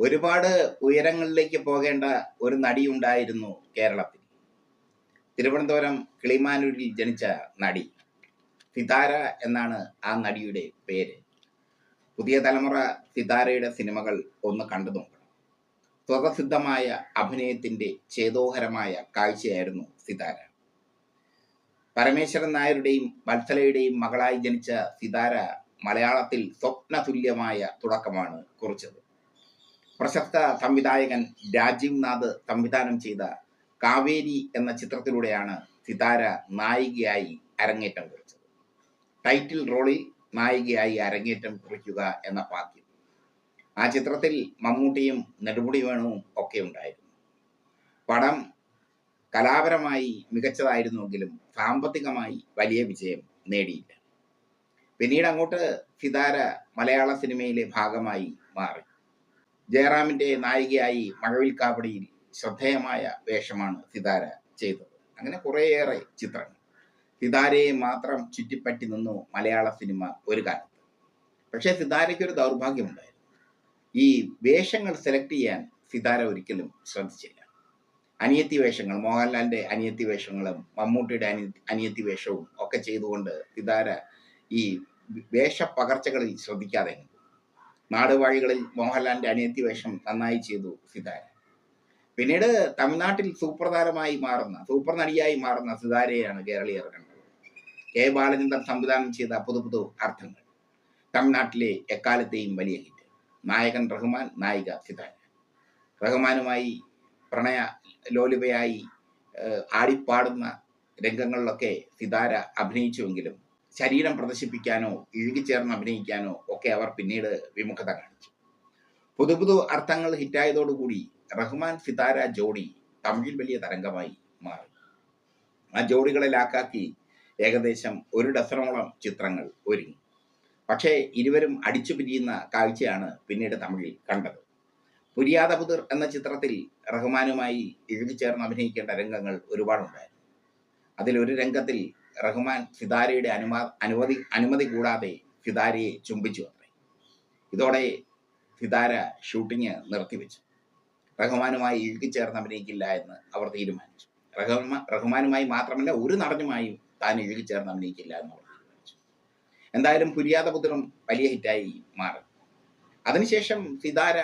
ഒരുപാട് ഉയരങ്ങളിലേക്ക് പോകേണ്ട ഒരു നടി ഉണ്ടായിരുന്നു കേരളത്തിൽ. തിരുവനന്തപുരം കിളിമാനൂരിൽ ജനിച്ച നടി സിതാര എന്നാണ് ആ നടിയുടെ പേര്. പുതിയ തലമുറ സിതാരയുടെ സിനിമകൾ ഒന്ന് കണ്ടു നോക്കണം. സ്വതസിദ്ധമായ അഭിനയത്തിന്റെ ചേതോഹരമായ കാഴ്ചയായിരുന്നു സിതാര. പരമേശ്വരൻ നായരുടെയും വത്സലയുടെയും മകളായി ജനിച്ച സിതാര മലയാളത്തിൽ സ്വപ്നതുല്യമായ തുടക്കമാണ് കുറിച്ചത്. പ്രശസ്ത സംവിധായകൻ രാജീവ് നാഥ് സംവിധാനം ചെയ്ത കാവേരി എന്ന ചിത്രത്തിലൂടെയാണ് സിതാര നായികയായി അരങ്ങേറ്റം കുറിച്ചത്. ടൈറ്റിൽ റോളിൽ നായികയായി അരങ്ങേറ്റം കുറിക്കുക എന്ന ഭാഗ്യം ആ ചിത്രത്തിൽ മമ്മൂട്ടിയും നെടുമുടി വേണുവും ഒക്കെ ഉണ്ടായിരുന്നു. പടം കലാപരമായി മികച്ചതായിരുന്നുവെങ്കിലും സാമ്പത്തികമായി വലിയ വിജയം നേടിയില്ല. പിന്നീട് അങ്ങോട്ട് സിതാര മലയാള സിനിമയിലെ ഭാഗമായി മാറി. ജയറാമിന്റെ നായികയായി മഴവിൽ കാവടിയിൽ ശ്രദ്ധേയമായ വേഷമാണ് സിതാര ചെയ്തത്. അങ്ങനെ കുറേയേറെ ചിത്രങ്ങൾ. സിതാരയെ മാത്രം ചുറ്റിപ്പറ്റി നിന്നു മലയാള സിനിമ ഒരു കാലത്ത്. പക്ഷേ സിതാരയ്ക്ക് ഒരു ദൗർഭാഗ്യമുണ്ടായിരുന്നു. ഈ വേഷങ്ങൾ സെലക്ട് ചെയ്യാൻ സിതാര ഒരിക്കലും ശ്രദ്ധിച്ചില്ല. അനിയത്തി വേഷങ്ങൾ മോഹൻലാലിന്റെ അനിയത്തി വേഷങ്ങളും മമ്മൂട്ടിയുടെ അനി അനിയത്തി വേഷവും ഒക്കെ ചെയ്തുകൊണ്ട് സിതാര ഈ വേഷ പകർച്ചകളിൽ ശ്രദ്ധിക്കാതെ. നാടുവാഴികളിൽ മോഹൻലാലിന്റെ അനിയത്തി വേഷം നന്നായി ചെയ്തു സിതാര. പിന്നീട് തമിഴ്നാട്ടിൽ സൂപ്പർ താരമായി മാറുന്ന സൂപ്പർ നടിയായി മാറുന്ന സിതാരയാണ് കേരളീയർ കണ്ടത്. കെ ബാലചന്ദ്രൻ സംവിധാനം ചെയ്ത പുതു പുതു അർത്ഥങ്ങൾ. തമിഴ്നാട്ടിലെ എക്കാലത്തെയും വലിയ ഹിറ്റ്. നായകൻ റഹ്മാൻ നായിക സിതാര. റഹ്മാനുമായി പ്രണയ ലോലുപയായി ആടിപ്പാടുന്ന രംഗങ്ങളിലൊക്കെ സിതാര അഭിനയിച്ചുവെങ്കിലും ശരീരം പ്രദർശിപ്പിക്കാനോ ഇഴുകിച്ചേർന്ന് അഭിനയിക്കാനോ ഒക്കെ അവർ പിന്നീട് വിമുഖത കാണിച്ചു. പുതു പുതു അർത്ഥങ്ങൾ ഹിറ്റായതോടുകൂടി റഹ്മാൻ സിതാര ജോഡി തമിഴിൽ വലിയ തരംഗമായി മാറി. ആ ജോഡികളെ ലാക്കാക്കി ഏകദേശം ഒരു ഡസനോളം ചിത്രങ്ങൾ ഒരുങ്ങി. പക്ഷേ ഇരുവരും അടിച്ചു പിരിയുന്ന കാഴ്ചയാണ് പിന്നീട് തമിഴിൽ കണ്ടത്. പുരിയാത പുതിർ എന്ന ചിത്രത്തിൽ റഹ്മാനുമായി ഇഴുകിച്ചേർന്ന് അഭിനയിക്കേണ്ട രംഗങ്ങൾ ഒരുപാടുണ്ടായിരുന്നു. ഒരു രംഗത്തിൽ റഹ്മാൻ ഫിദാരിയുടെ അനുമാ അനുമതി അനുമതി കൂടാതെ ഫിദാരിയെ ചുംബിച്ചു അത്രേ. ഇതോടെ ഫിദാര ഷൂട്ടിംഗ് നിർത്തിവെച്ചു. റഹ്മാനുമായി ഇഴുകിച്ചേർന്ന് അഭിനയിക്കില്ല എന്ന് അവർ തീരുമാനിച്ചു. റഹ്മാ റഹ്മാനുമായി മാത്രമല്ല ഒരു നടനുമായും താൻ ഇഴുകിച്ചേർന്ന് അഭിനയിക്കില്ല എന്ന് അവർ തീരുമാനിച്ചു. എന്തായാലും പുര്യാതപുത്രം വലിയ ഹിറ്റായി മാറി. അതിനുശേഷം സിതാര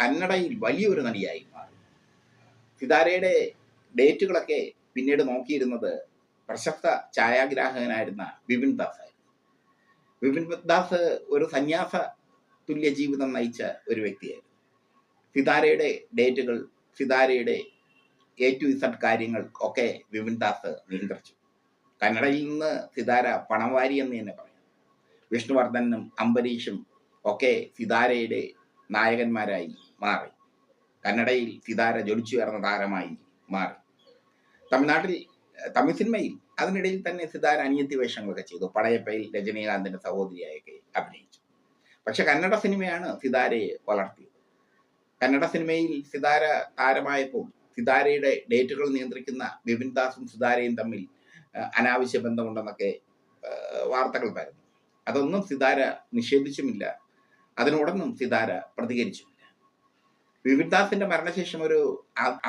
കന്നഡയിൽ വലിയൊരു നടിയായി മാറി. സിതാരയുടെ ഡേറ്റുകളൊക്കെ പിന്നീട് നോക്കിയിരുന്നത് പ്രശസ്ത ഛായാഗ്രാഹകനായിരുന്ന വിപിൻ ദാസ്. ആയിരുന്നു വിപിൻ ദാസ് ഒരു സന്യാസ തുല്യ ജീവിതം നയിച്ച ഒരു വ്യക്തിയായിരുന്നു. സിതാരയുടെ ഡേറ്റുകൾ സിതാരയുടെ എ ടു ഇസഡ് കാര്യങ്ങൾ ഒക്കെ വിപിൻ ദാസ് നിയന്ത്രിച്ചു. കന്നഡയിൽ നിന്ന് സിതാര പണവാരി എന്ന് തന്നെ പറയാം. വിഷ്ണുവർദ്ധനും അംബരീഷും ഒക്കെ സിതാരയുടെ നായകന്മാരായി മാറി. കന്നഡയിൽ സിതാര ജൊലിച്ചുയർന്ന താരമായി മാറി. തമിഴ്നാട്ടിൽ തമിഴ് സിനിമയിൽ അതിനിടയിൽ തന്നെ സിതാര അനിയത്തി വേഷങ്ങളൊക്കെ ചെയ്തു. പടയപ്പയിൽ രജനീകാന്തിന്റെ സഹോദരിയായൊക്കെ അഭിനയിച്ചു. പക്ഷെ കന്നഡ സിനിമയാണ് സിതാരയെ വളർത്തിയത്. കന്നഡ സിനിമയിൽ സിതാര താരമായപ്പോൾ സിതാരയുടെ ഡേറ്റുകൾ നിയന്ത്രിക്കുന്ന ബിപിൻ ദാസും സിതാരയും തമ്മിൽ അനാവശ്യ ബന്ധമുണ്ടെന്നൊക്കെ വാർത്തകൾ പരന്നു അതൊന്നും സിതാര നിഷേധിച്ചുമില്ല. അതിനോടൊന്നും സിതാര പ്രതികരിച്ചുമില്ല. വിപിൻ ദാസിന്റെ മരണശേഷം ഒരു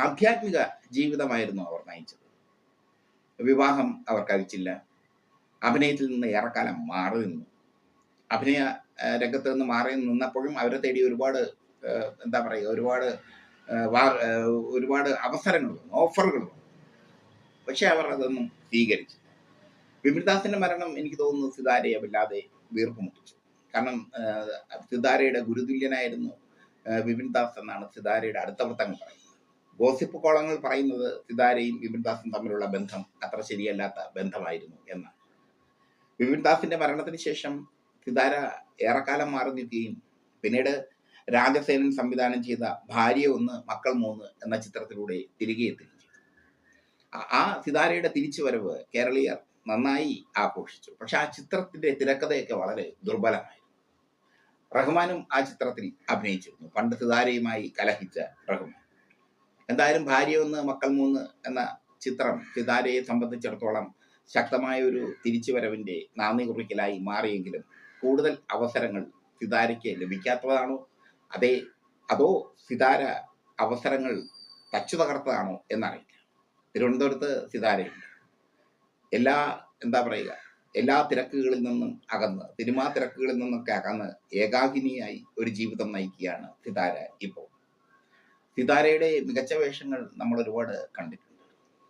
ആധ്യാത്മിക ജീവിതമായിരുന്നു അവർ നയിച്ചത്. വിവാഹം അവർ കഴിച്ചില്ല അഭിനയത്തിൽ നിന്ന് ഏറെക്കാലം മാറി നിന്നു. അഭിനയ രംഗത്ത് നിന്ന് മാറി നിന്നപ്പോഴും അവരെ തേടി ഒരുപാട് എന്താ പറയുക ഒരുപാട് ഒരുപാട് അവസരങ്ങൾ വന്നു ഓഫറുകൾ വന്നു. പക്ഷെ അവർ അതൊന്നും സ്വീകരിച്ചു വിമൃദാസിന്റെ മരണം എനിക്ക് തോന്നുന്നു സിതാരയെ വല്ലാതെ വീർപ്പുമുട്ടിച്ചു. കാരണം സിതാരയുടെ ഗുരുതുല്യനായിരുന്നു വിമൃദാസ് എന്നാണ് സിതാരയുടെ അടുത്ത വൃത്തങ്ങൾ പറയുന്നത്. ഗോസിപ്പ് കോളങ്ങൾ പറയുന്നത് സിതാരയും വിപിൻ ദാസും തമ്മിലുള്ള ബന്ധം അത്ര ശരിയല്ലാത്ത ബന്ധമായിരുന്നു എന്ന്. വിപിൻ ദാസിന്റെ മരണത്തിന് ശേഷം സിതാര ഏറെക്കാലം മാറി നിൽക്കുകയും പിന്നീട് രാജസേനൻ സംവിധാനം ചെയ്ത ഭാര്യ ഒന്ന് മക്കൾ മൂന്ന് എന്ന ചിത്രത്തിലൂടെ തിരികെ എത്തുകയും ചെയ്തു. ആ- ആ തിരിച്ചു വരവ് കേരളീയർ നന്നായി ആഘോഷിച്ചു. പക്ഷെ ആ ചിത്രത്തിന്റെ തിരക്കഥയൊക്കെ വളരെ ദുർബലമായിരുന്നു. റഹ്മാനും ആ ചിത്രത്തിൽ അഭിനയിച്ചിരുന്നു. പണ്ട് സിതാരയുമായി കലഹിച്ച റഹ്മാൻ. എന്തായാലും ഭാര്യ ഒന്ന് മക്കൾ മൂന്ന് എന്ന ചിത്രം സിതാരയെ സംബന്ധിച്ചിടത്തോളം ശക്തമായ ഒരു തിരിച്ചുവരവിന്റെ നാന്ദി കുറിക്കലായി മാറിയെങ്കിലും കൂടുതൽ അവസരങ്ങൾ സിതാരയ്ക്ക് ലഭിക്കാത്തതാണോ? അതേ അതോ സിതാര അവസരങ്ങൾ തച്ചു തകർത്തതാണോ എന്നറിയില്ല. തിരുവനന്തപുരത്ത് സിതാരയുണ്ട്. എല്ലാ എന്താ പറയുക എല്ലാ തിരക്കുകളിൽ നിന്നും അകന്ന് സിനിമാ തിരക്കുകളിൽ നിന്നൊക്കെ അകന്ന് ഏകാകിനിയായി ഒരു ജീവിതം നയിക്കുകയാണ് സിതാര ഇപ്പോൾ. സിതാരയുടെ മികച്ച വേഷങ്ങൾ നമ്മൾ ഒരുപാട് കണ്ടിട്ടുണ്ട്.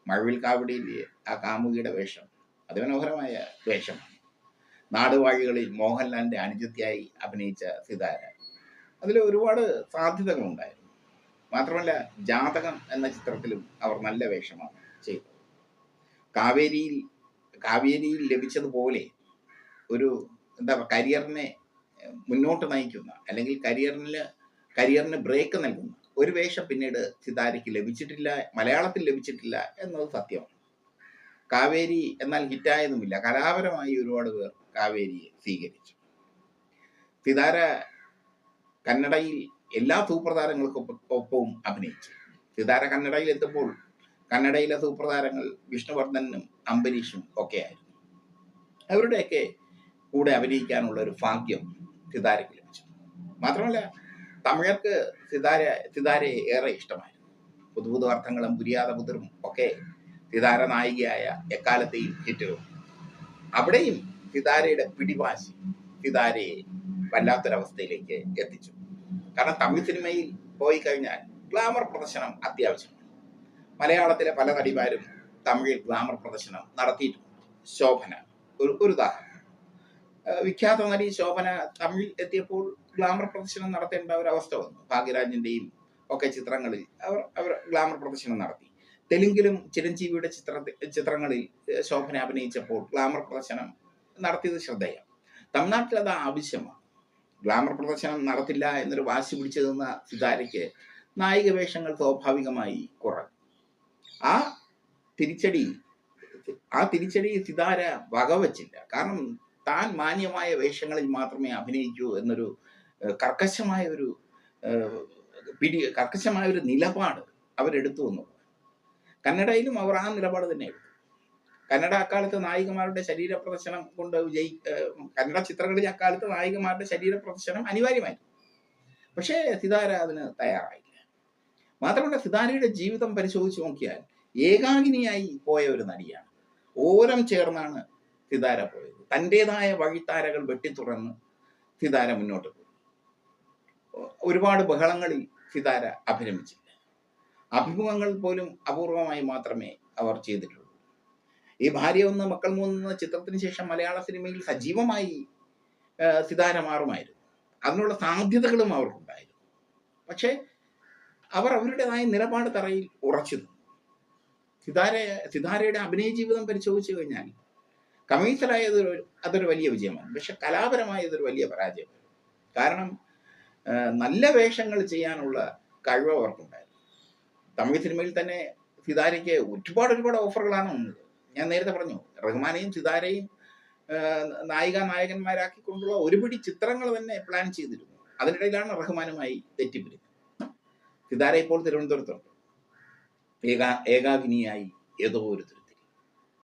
മഴവിൽ കാവടിയിൽ ആ കാമുകിയുടെ വേഷം അതിമനോഹരമായ വേഷമാണ്. നാടുവാഴികളിൽ മോഹൻലാലിന്റെ അനുജത്തിയായി അഭിനയിച്ച സിതാര. അതിൽ ഒരുപാട് സാധ്യതകളുണ്ടായിരുന്നു. മാത്രമല്ല ജാതകം എന്ന ചിത്രത്തിലും അവർ നല്ല വേഷമാണ് ചെയ്തത്. കാവേരിയിൽ കാവേരിയിൽ ലഭിച്ചതുപോലെ ഒരു എന്താ പറയുക കരിയറിനെ മുന്നോട്ട് നയിക്കുന്ന അല്ലെങ്കിൽ കരിയറിന് കരിയറിന് ബ്രേക്ക് നൽകുന്ന ഒരു വേഷം പിന്നീട് സിതാരയ്ക്ക് ലഭിച്ചിട്ടില്ല മലയാളത്തിൽ ലഭിച്ചിട്ടില്ല എന്നത് സത്യമാണ് കാവേരി എന്നാൽ ഹിറ്റായതുമില്ല. കലാപരമായി ഒരുപാട് പേർ കാവേരിയെ സ്വീകരിച്ചു. സിതാര കന്നഡയിൽ എല്ലാ സൂപ്പർ അഭിനയിച്ചു. സിതാര കന്നഡയിൽ എത്തുമ്പോൾ കന്നഡയിലെ സൂപ്പർ വിഷ്ണുവർദ്ധനും അംബരീഷും ഒക്കെ ആയിരുന്നു. അവരുടെയൊക്കെ കൂടെ അഭിനയിക്കാനുള്ള ഒരു ഭാഗ്യം സിതാരയ്ക്ക് ലഭിച്ചു. മാത്രമല്ല തമിഴർക്ക് സിതാര സിതാരയെ ഏറെ ഇഷ്ടമായിരുന്നു. പുതു പുതു അർത്ഥങ്ങളും പുരിയാത പുതിരും ഒക്കെ സിതാര നായികയായ എക്കാലത്തെയും ഹിറ്റുകൾ. അവിടെയും സിതാരയുടെ പിടിവാശി സിതാരയെ വല്ലാത്തൊരവസ്ഥയിലേക്ക് എത്തിച്ചു. കാരണം തമിഴ് സിനിമയിൽ പോയി കഴിഞ്ഞാൽ ഗ്ലാമർ പ്രദർശനം അത്യാവശ്യമാണ്. മലയാളത്തിലെ പല നടിമാരും തമിഴിൽ ഗ്ലാമർ പ്രദർശനം നടത്തിയിട്ടുണ്ട്. ശോഭന ഒരു ഒരു ഉദാഹരണം. വിഖ്യാത നടി ശോഭന തമിഴിൽ എത്തിയപ്പോൾ ഗ്ലാമർ പ്രദർശനം നടത്തേണ്ട ഒരു അവസ്ഥ വന്നു. ഭാഗ്യരാജിന്റെയും ഒക്കെ ചിത്രങ്ങളിൽ അവർ അവർ ഗ്ലാമർ പ്രദർശനം നടത്തി. തെലുങ്കിലും ചിരഞ്ജീവിയുടെ ചിത്ര ചിത്രങ്ങളിൽ ശോഭന അഭിനയിച്ചപ്പോൾ ഗ്ലാമർ പ്രദർശനം നടത്തിയത് ശ്രദ്ധേയം. തമിഴ്നാട്ടിൽ അത് ആവശ്യമാണ്. ഗ്ലാമർ പ്രദർശനം നടത്തില്ല എന്നൊരു വാശി പിടിച്ചു നിന്ന സിതാരയ്ക്ക് നായിക വേഷങ്ങൾ സ്വാഭാവികമായി കുറഞ്ഞു. ആ തിരിച്ചടി ആ തിരിച്ചടി സിതാര വകവച്ചില്ല. കാരണം താൻ മാന്യമായ വേഷങ്ങളിൽ മാത്രമേ അഭിനയിക്കൂ എന്നൊരു കർക്കശമായ ഒരു പിടി കർക്കശമായ ഒരു നിലപാട് അവരെടുത്തു വന്നു. കന്നഡയിലും അവർ ആ നിലപാട് തന്നെ എടുത്തു. കന്നഡ അക്കാലത്ത് നായികമാരുടെ ശരീര പ്രദർശനം കൊണ്ട് വിജയി കന്നഡ ചിത്രങ്ങളിൽ അക്കാലത്ത് നായികമാരുടെ ശരീര പ്രദർശനം അനിവാര്യമായിരുന്നു. പക്ഷേ സിതാര അതിന് തയ്യാറായില്ല. മാത്രമല്ല സിതാരയുടെ ജീവിതം പരിശോധിച്ച് നോക്കിയാൽ ഏകാഗിനിയായി പോയ ഒരു നടിയാണ്. ഓരം ചേർന്നാണ് സിതാര പോയത്. തന്റെതായ വഴിത്താരകൾ വെട്ടിത്തുറന്ന് സിതാര മുന്നോട്ട് പോയി. ഒരുപാട് ബഹളങ്ങളിൽ സിതാര അഭിനമിച്ചില്ല. അഭിമുഖങ്ങൾ പോലും അപൂർവമായി മാത്രമേ അവർ ചെയ്തിട്ടുള്ളൂ. ഈ ഭാര്യ ഒന്ന് മക്കൾ മൂന്ന് എന്ന ചിത്രത്തിന് ശേഷം മലയാള സിനിമയിൽ സജീവമായി സിതാര മാറുമായിരുന്നു. അതിനുള്ള സാധ്യതകളും അവർക്കുണ്ടായിരുന്നു. പക്ഷേ അവർ അവരുടേതായ നിലപാട് തറയിൽ ഉറച്ചു സിതാര സിതാരയുടെ അഭിനയ ജീവിതം പരിശോധിച്ചു കഴിഞ്ഞാൽ കമേഴ്സ്യലായത് ഒരു അതൊരു വലിയ വിജയമാണ്. പക്ഷെ കലാപരമായ ഇതൊരു വലിയ പരാജയമാണ്. കാരണം നല്ല വേഷങ്ങൾ ചെയ്യാനുള്ള കഴിവ് അവർക്കുണ്ടായിരുന്നു. തമിഴ് സിനിമയിൽ തന്നെ സിതാരയ്ക്ക് ഒരുപാട് ഒരുപാട് ഓഫറുകളാണ് വന്നത്. ഞാൻ നേരത്തെ പറഞ്ഞു റഹ്മാനെയും സിതാരയും നായിക നായകന്മാരാക്കിക്കൊണ്ടുള്ള ഒരുപിടി ചിത്രങ്ങൾ തന്നെ പ്ലാൻ ചെയ്തിരുന്നു. അതിനിടയിലാണ് റഹ്മാനുമായി തെറ്റിപ്പിരിക്കുന്നത് സിതാര ഇപ്പോൾ തിരുവനന്തപുരത്തുണ്ട്. ഏകാ ഏകാകിനിയായി ഏതോ ഒരു